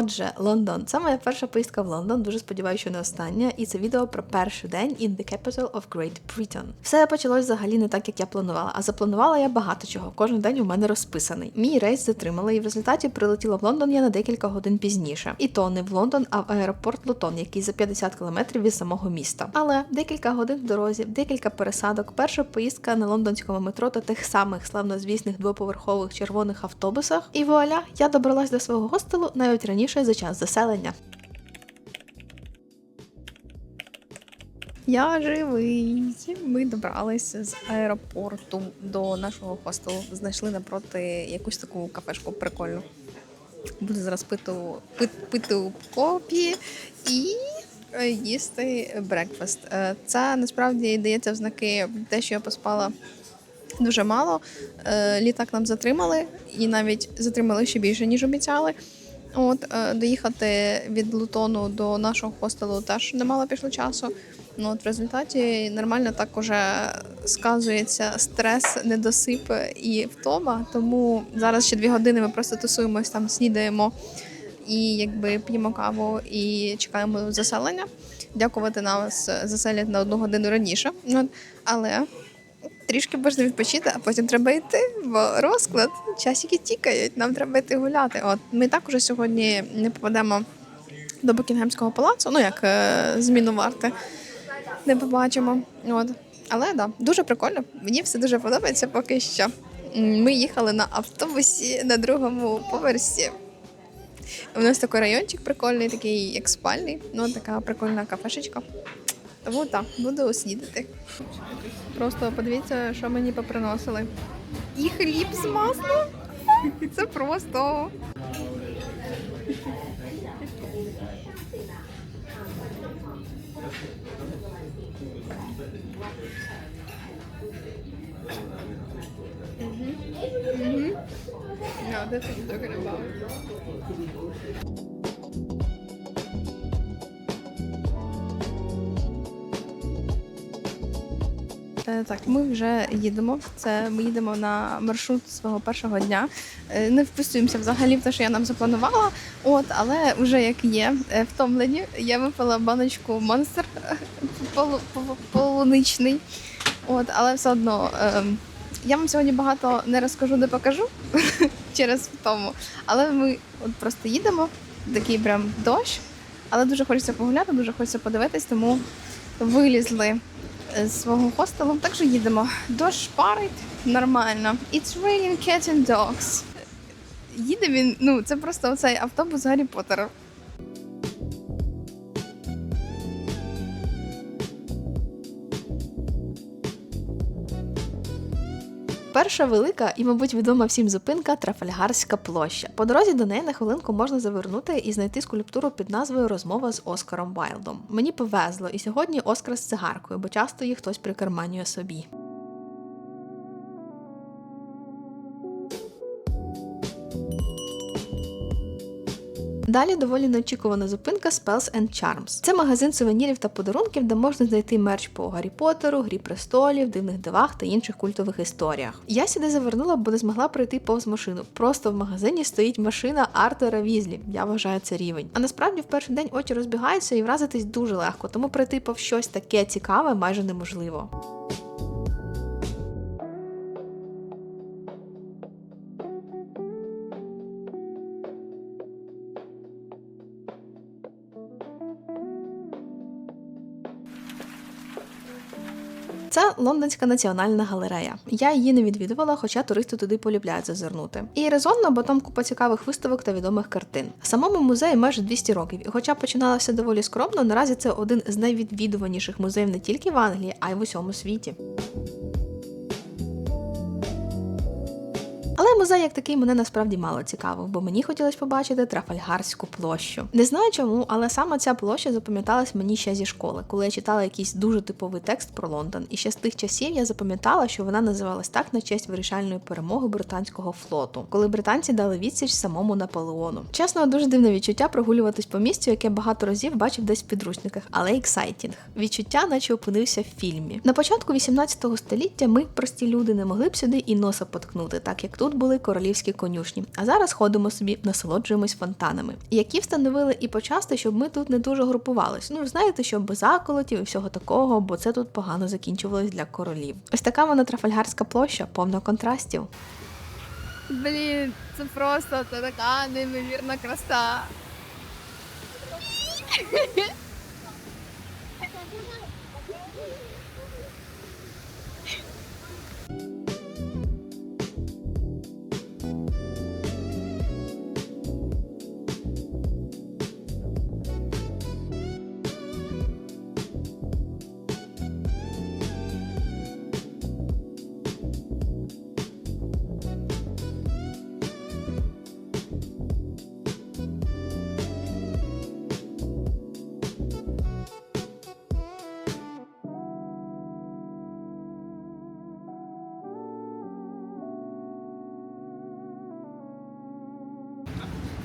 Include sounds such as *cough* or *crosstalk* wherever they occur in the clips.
Отже, Лондон. Це моя перша поїздка в Лондон. Дуже сподіваюся, що не остання. І це відео про перший день in the capital of Great Britain. Все почалось взагалі не так, як я планувала. А запланувала я багато чого. Кожен день у мене розписаний. Мій рейс затримали, і в результаті прилетіла в Лондон я на декілька годин пізніше. І то не в Лондон, а в аеропорт Лутон, який за 50 кілометрів від самого міста. Але декілька годин в дорозі, декілька пересадок, перша поїздка на лондонському метро та тих самих славнозвісних двоповерхових червоних автобусах. І вуаля, я добралась до свого гостелу навіть раніше за час заселення. Я живий. Ми добралися з аеропорту до нашого хостелу. Знайшли напроти якусь таку кафешку прикольну. Буду зараз пити, пит, пити копі і е, їсти брекфаст. Е, Це насправді дається в знаки те, що я поспала дуже мало. Е, Літак нам затримали, і навіть затримали ще більше, ніж обіцяли. От е, доїхати від Лутону до нашого хостелу теж немало пішло часу. Ну от в результаті нормально так уже сказується стрес, недосип і втома. Тому зараз ще дві години ми просто тусуємось там, снідаємо і якби п'ємо каву і чекаємо заселення. Дякувати нас заселять на одну годину раніше. От, але трішки можна відпочити, а потім треба йти, бо розклад, часики тікають, нам треба йти гуляти. От ми так уже сьогодні не попадемо до Букінгемського палацу, ну як е, зміну варти, не побачимо. От. Але да, дуже прикольно. Мені все дуже подобається поки що. Ми їхали на автобусі на другому поверсі. У нас такий райончик прикольний, такий як спальний. Ну, така прикольна кафешечка. Тому так, буду снідати. Просто подивіться, що мені поприносили. І хліб з маслом. *laughs* Це просто. No, what I'm talking about. Так, ми вже їдемо. Це ми їдемо на маршрут свого першого дня. Е, Не вписуємося взагалі в те, що я нам запланувала. От, але вже як є, е, втомлені. Я випила баночку монстр е, *laughs* полу- полу- полуничний. От, але все одно. е, Я вам сьогодні багато не розкажу, не покажу *laughs* через втому. Але ми от просто їдемо, такий прям дощ, але дуже хочеться погуляти, дуже хочеться подивитись, тому вилізли з свого хостелу. Так їдемо. Дощ парить нормально. It's raining cats and dogs. Їде він, ну це просто оцей автобус Гаррі Поттера. Перша велика і, мабуть, відома всім зупинка Трафальгарська площа. По дорозі до неї на хвилинку можна завернути і знайти скульптуру під назвою Розмова з Оскаром Вайлдом. Мені повезло, і сьогодні Оскар з цигаркою, бо часто її хтось прикарманює собі. Далі доволі неочікувана зупинка Spells and Charms. Це магазин сувенірів та подарунків, де можна знайти мерч по Гаррі Поттеру, Грі престолів, дивних дивах та інших культових історіях. Я сюди завернула, бо не змогла пройти повз машину. Просто в магазині стоїть машина Артура Візлі. Я вважаю це рівень. А насправді в перший день очі розбігаються і вразитись дуже легко, тому пройти повз щось таке цікаве майже неможливо. Лондонська національна галерея. Я її не відвідувала, хоча туристи туди полюбляють зазирнути. І резонно, бо там купа цікавих виставок та відомих картин. Самому музею майже 200 років, і хоча починалося доволі скромно, наразі це один з найвідвідуваніших музеїв не тільки в Англії, а й в усьому світі. Музей як такий мене насправді мало цікавив, бо мені хотілося побачити Трафальгарську площу. Не знаю чому, але саме ця площа запам'яталась мені ще зі школи, коли я читала якийсь дуже типовий текст про Лондон. І ще з тих часів я запам'ятала, що вона називалась так на честь вирішальної перемоги британського флоту, коли британці дали відсіч самому Наполеону. Чесно, дуже дивне відчуття прогулюватись по місцю, яке багато разів бачив десь в підручниках, але ексайтінг. Відчуття, наче опинився в фільмі. На початку 18 століття ми, прості люди, не могли б сюди і носа поткнути, так як тут були були королівські конюшні. А зараз ходимо собі, насолоджуємось фонтанами, які встановили і почасти, щоб ми тут не дуже групувались. Ну, знаєте, щоб без заколотів і всього такого, бо це тут погано закінчувалось для королів. Ось така вона Трафальгарська площа, повна контрастів. Блін, це просто це така неймовірна краса.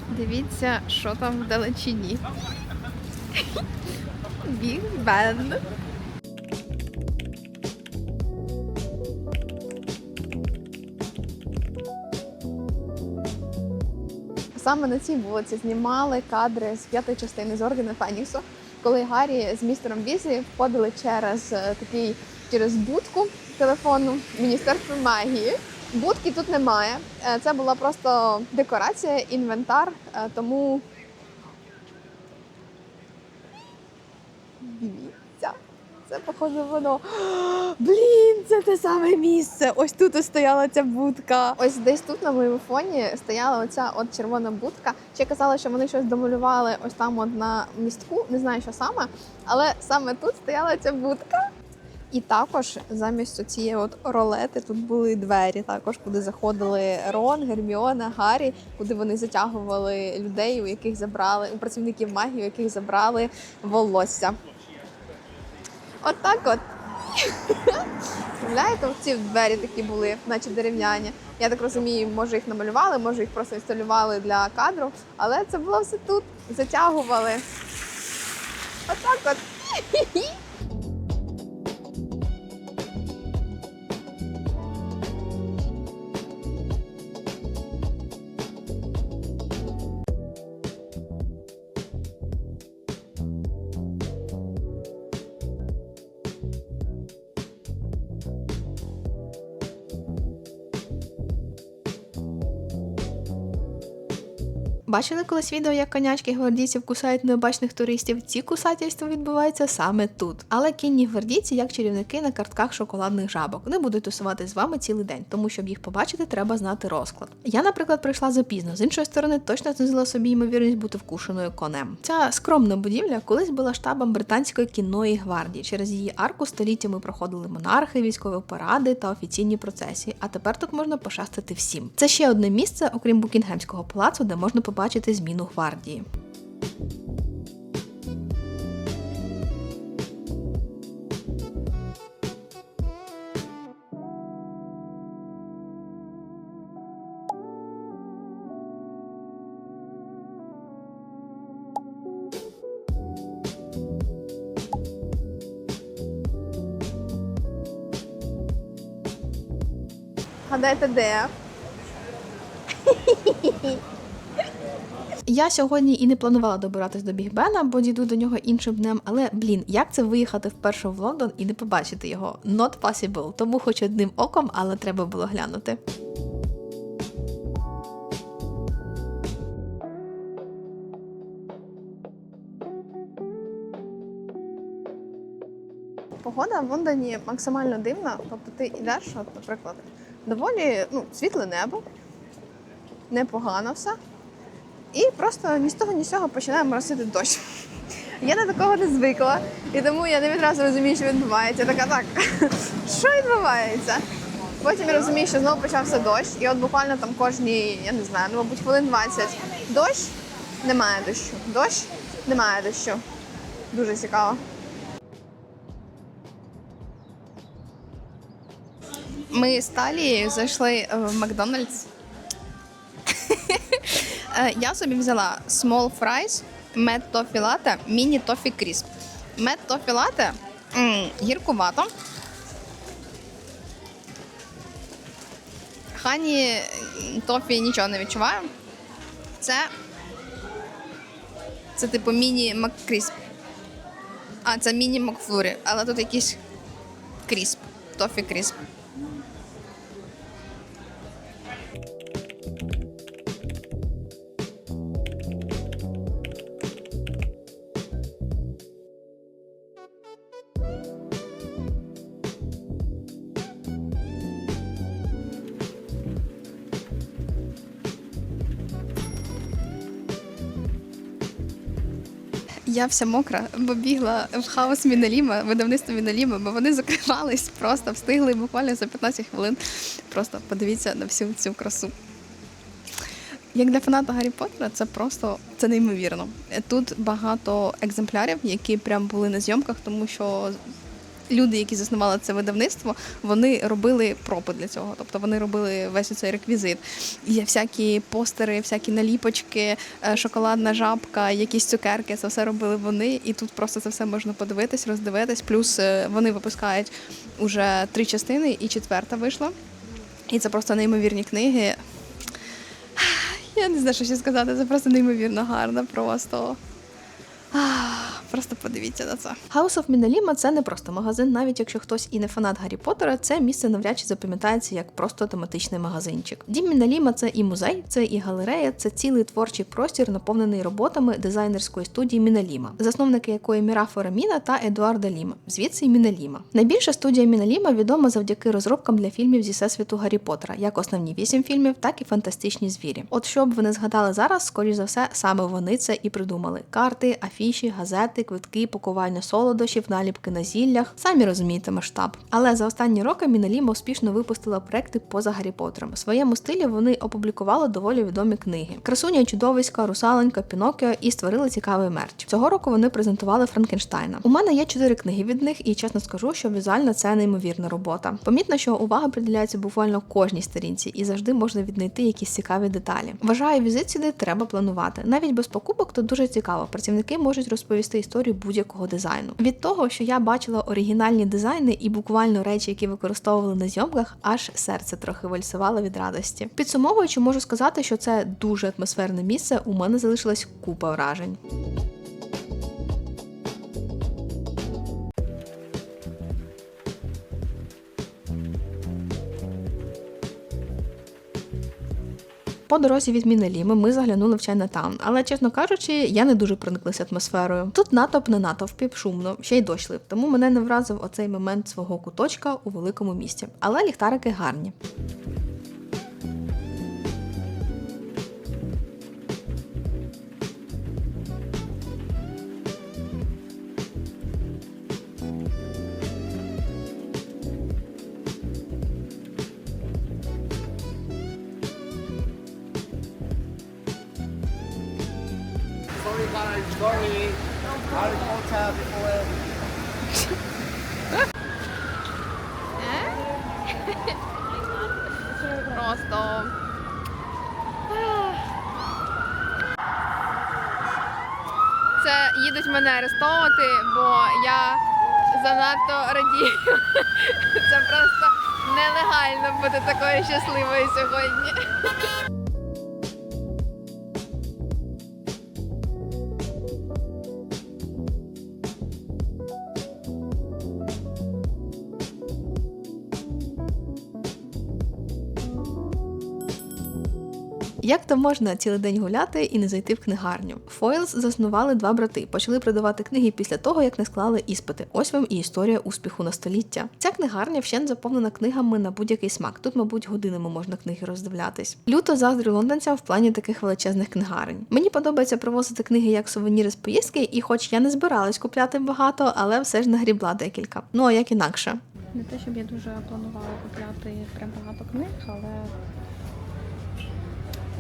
Дивіться, що там в далечині. Біг Бен. Саме на цій вулиці знімали кадри з п'ятої частини з Ордена Феніксу, коли Гаррі з містером Візлі входили через е, такий через будку телефонну Міністерства магії. Будки тут немає. Е, Це була просто декорація, інвентар, е, тому дивіться. Це похоже воно. *gasps* Блін, це те саме місце. Ось тут стояла ця будка. Ось десь тут на моєму фоні стояла оця от червона будка. Ще казали, що вони щось домалювали ось там от на містку. Не знаю, що саме, але саме тут стояла ця будка. І також замість цієї от ролети тут були двері, також куди заходили Рон, Герміона, Гаррі, куди вони затягували людей, у яких забрали у працівників магії, у яких забрали волосся. От так от. *laughs* Уявляєте, ці двері такі були, наче дерев'яні. Я так розумію, може їх намалювали, може їх просто інсталювали для кадру, але це було все тут. Затягували. Отак от. *laughs* Бачили колись відео, як конячки гвардійців кусають необачних туристів? Ці кусательства відбуваються саме тут. Але кінні гвардійці, як чарівники на картках шоколадних жабок, вони будуть тусувати з вами цілий день, тому щоб їх побачити, треба знати розклад. Я, наприклад, прийшла запізно. З іншої сторони, точно знизила собі ймовірність бути вкушеною конем. Ця скромна будівля колись була штабом британської кінної гвардії. Через її арку століттями проходили монархи, військові паради та офіційні процесії. А тепер тут можна пощастити всім. Це ще одне місце, окрім Букінгемського палацу, де можна побачити зміну гвардії. Гадайте, де? Я сьогодні і не планувала добиратись до Бігбена, бо дійду до нього іншим днем. Але блін, як це виїхати вперше в Лондон і не побачити його? Not possible. Тому хоч одним оком, але треба було глянути. Погода в Лондоні максимально дивна. Тобто ти йдеш, от, наприклад, доволі ну, світле небо, непогано все. І просто ні з того, ні з цього починає моросити дощ. *laughs* Я до такого не звикла, і тому я не відразу розумію, що відбувається. Я така, так, *laughs* що відбувається? Потім я розумію, що знову почався дощ, і от буквально там кожні, я не знаю, ну, мабуть, хвилин 20 дощ, немає дощу. Дощ, немає дощу. Дуже цікаво. Ми з Талією зайшли в Макдональдс. Е, Я собі взяла small fries, mad toffee latte, mini toffee crisp. Mad toffee latte м, гіркувато. хані тофі нічого не відчуваю. Це. Це типу міні Маккрісп. А, це міні Макфлурі, але тут якийсь крісп. Тофі крісп. Я вся мокра, бо бігла в хаос Міналіма, видавництво Міналіма, бо вони закривались, просто встигли буквально за 15 хвилин. Просто подивіться на всю цю красу. Як для фаната Гаррі Поттера, це просто це неймовірно. Тут багато екземплярів, які прям були на зйомках, тому що люди, які заснували це видавництво, вони робили пропи для цього. Тобто вони робили весь цей реквізит. Є всякі постери, всякі наліпочки, е, шоколадна жабка, якісь цукерки. Це все робили вони. І тут просто це все можна подивитись, роздивитись. Плюс е, вони випускають уже три частини, і четверта вийшла. І це просто неймовірні книги. *sighs* Я не знаю, що ще сказати. Це просто неймовірно гарно. Просто. Просто подивіться на це. House of Minalima – це не просто магазин, навіть якщо хтось і не фанат Гаррі Поттера, це місце навряд чи запам'ятається як просто тематичний магазинчик. Дім Міналіма це і музей, це і галерея, це цілий творчий простір, наповнений роботами дизайнерської студії Міналіма, засновники якої Міра Фораміна та Едуарда Ліма. Звідси Міналіма. Найбільша студія Міналіма відома завдяки розробкам для фільмів зі всесвіту Гаррі Поттера, як основні вісім фільмів, так і фантастичні звірі. От що б ви не згадали зараз, скоріш за все, саме вони це і придумали: карти, афіші, газети, квитки, пакування солодощів, наліпки на зіллях. Самі розумієте масштаб. Але за останні роки Міналіма успішно випустила проекти поза Гаррі Поттером. В своєму стилі вони опублікували доволі відомі книги: Красуня чудовиська, Русаленька, Пінокіо і створили цікавий мерч. Цього року вони презентували Франкенштайна. У мене є чотири книги від них, і чесно скажу, що візуально це неймовірна робота. Помітно, що увага приділяється буквально кожній сторінці, і завжди можна віднайти якісь цікаві деталі. Вважаю, візит сюди треба планувати. Навіть без покупок тут дуже цікаво. Працівники можуть розповісти історію будь-якого дизайну. Від того, що я бачила оригінальні дизайни і буквально речі, які використовували на зйомках, аж серце трохи вальсувало від радості. Підсумовуючи, можу сказати, що це дуже атмосферне місце. У мене залишилась купа вражень. По дорозі від Мінеліми ми заглянули в Чайнатаун, але чесно кажучи, я не дуже прониклася атмосферою. Тут натовп на натовпі шумно, ще й дощ тому мене не вразив оцей момент свого куточка у великому місті. Але ліхтарики гарні. Просто. Це їдуть мене арестовувати, бо я занадто радію. Це просто нелегально бути такою щасливою сьогодні. Як то можна цілий день гуляти і не зайти в книгарню? Фойлс заснували два брати, почали продавати книги після того, як не склали іспити. Ось вам і історія успіху на століття. Ця книгарня вщент заповнена книгами на будь-який смак. Тут, мабуть, годинами можна книги роздивлятись. Люто заздрю лондонцям в плані таких величезних книгарень. Мені подобається привозити книги як сувеніри з поїздки, і хоч я не збиралась купляти багато, але все ж нагрібла декілька. Ну а як інакше. Не те, щоб я дуже планувала купляти прям багато книг, але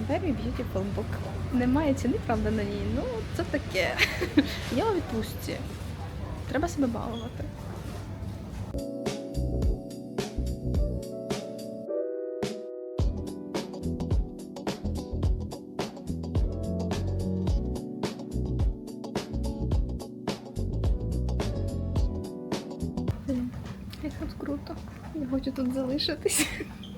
Very beautiful book. Немає ціни, правда, на ній. Ну, це таке. *laughs* Я у відпустці. Треба себе балувати. Як тут круто. Я хочу тут залишитись. *laughs*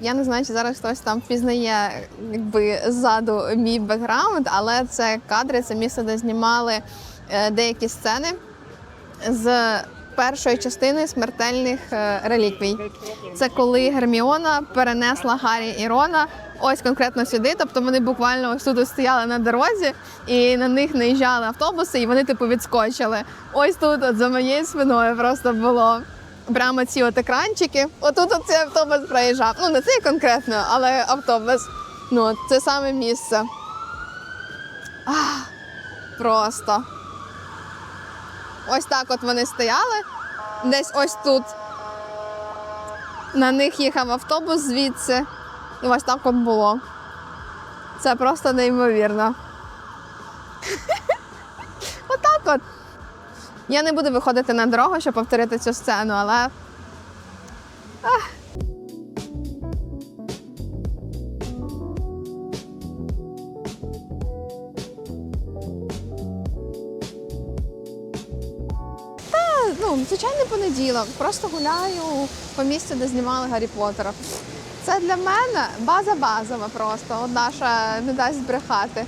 Я не знаю, чи зараз хтось там впізнає якби ззаду мій бекграунд, але це кадри, це місце, де знімали е, деякі сцени з першої частини смертельних е, реліквій. Це коли Герміона перенесла Гаррі і Рона ось конкретно сюди. Тобто вони буквально ось тут стояли на дорозі, і на них наїжджали автобуси, і вони типу відскочили. Ось тут, от за моєю спиною, просто було. Прямо ці от екранчики. Отут от цей автобус проїжджав. Ну, не цей конкретно, але автобус. Ну, це саме місце. Ах, просто. Ось так от вони стояли. Десь ось тут. На них їхав автобус звідси. І ось так от було. Це просто неймовірно. *laughs* Отак от. Я не буду виходити на дорогу, щоб повторити цю сцену, але. Ах. Та, ну, звичайний понеділок. Просто гуляю по місцю, де знімали Гаррі Поттера. Це для мене база базова просто. От наша не дасть брехати.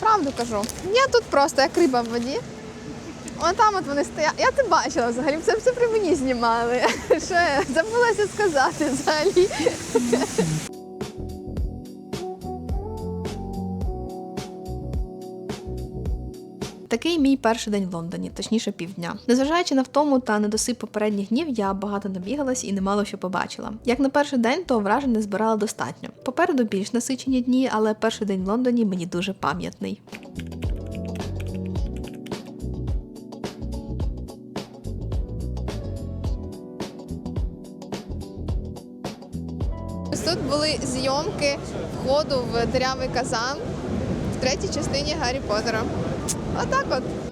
Правду кажу. Я тут просто як риба в воді. От там от вони стоять. Я це бачила взагалі, це все при мені знімали. *laughs* Що я забулася сказати взагалі. *laughs* Такий мій перший день в Лондоні, точніше півдня. Незважаючи на втому та недосип попередніх днів, я багато набігалась і немало що побачила. Як на перший день, то вражень збирала достатньо. Попереду більш насичені дні, але перший день в Лондоні мені дуже пам'ятний. Були зйомки входу в дирявий казан в третій частині Гаррі Поттера. Отак от.